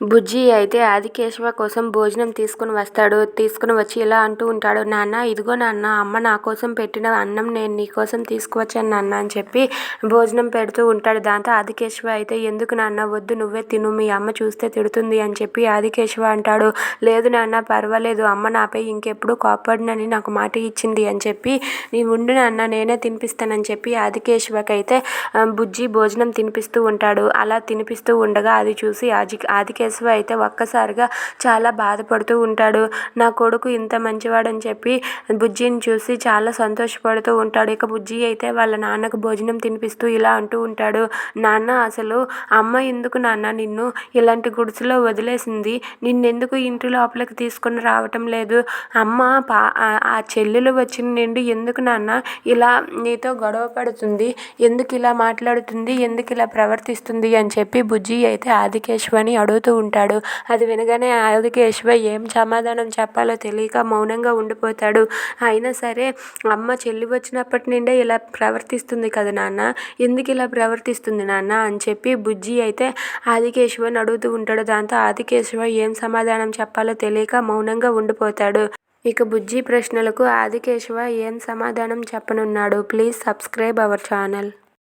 బుజ్జి అయితే ఆదికేశవ కోసం భోజనం తీసుకుని వస్తాడు. తీసుకుని వచ్చి ఇలా అంటూ ఉంటాడు. నాన్న ఇదిగో నాన్న అమ్మ నా కోసం పెట్టిన అన్నం నేను నీ కోసం తీసుకువచ్చాను నాన్న అని చెప్పి భోజనం పెడుతూ ఉంటాడు. దాంతో ఆదికేశవ అయితే ఎందుకు నాన్న వద్దు నువ్వే తిను మీ అమ్మ చూస్తే తిడుతుంది అని చెప్పి ఆదికేశవ అంటాడు. లేదు నాన్న పర్వాలేదు అమ్మ నాపై ఇంకెప్పుడు కోపడినని నాకు మాట ఇచ్చింది అని చెప్పి నీ ఉండు నాన్న నేనే తినిపిస్తానని చెప్పి ఆదికేశవకైతే బుజ్జి భోజనం తినిపిస్తూ ఉంటాడు. అలా తినిపిస్తూ ఉండగా అది చూసి ఆది ఆదికే కేశవ అయితే ఒక్కసారిగా చాలా బాధపడుతూ ఉంటాడు. నా కొడుకు ఇంత మంచివాడని చెప్పి బుజ్జిని చూసి చాలా సంతోషపడుతూ ఉంటాడు. ఇక బుజ్జి అయితే వాళ్ళ నాన్నకు భోజనం తినిపిస్తూ ఇలా అంటూ ఉంటాడు. నాన్న అసలు అమ్మ ఎందుకు నాన్న నిన్ను ఇలాంటి గుడిసెలో వదిలేసింది? నిన్నెందుకు ఇంటి లోపలికి తీసుకొని రావటం లేదు? అమ్మ పా ఆ- చెల్లెలు వచ్చిన నిండు ఎందుకు నాన్న ఇలా నీతో గొడవ పడుతుంది? ఎందుకు ఇలా మాట్లాడుతుంది? ఎందుకు ఇలా ప్రవర్తిస్తుంది? అని చెప్పి బుజ్జి అయితే ఆదికేశ్వని అడుగుతూ ఉంటాడు. అది వినగానే ఆదికేశ్వ ఏం సమాధానం చెప్పాలో తెలియక మౌనంగా ఉండిపోతాడు. అయినా సరే అమ్మ చెల్లి వచ్చినప్పటి నుండే ఇలా ప్రవర్తిస్తుంది కదా నాన్న? ఎందుకు ఇలా ప్రవర్తిస్తుంది నాన్న? అని చెప్పి బుజ్జి అయితే ఆదికేశ్వని అడుగుతూ ఉంటాడు. దాంతో ఆదికేశ్వ ఏం సమాధానం చెప్పాలో తెలియక మౌనంగా ఉండిపోతాడు. ఇక బుజ్జి ప్రశ్నలకు ఆదికేశవ ఏం సమాధానం చెప్పనున్నాడు? Please subscribe our channel.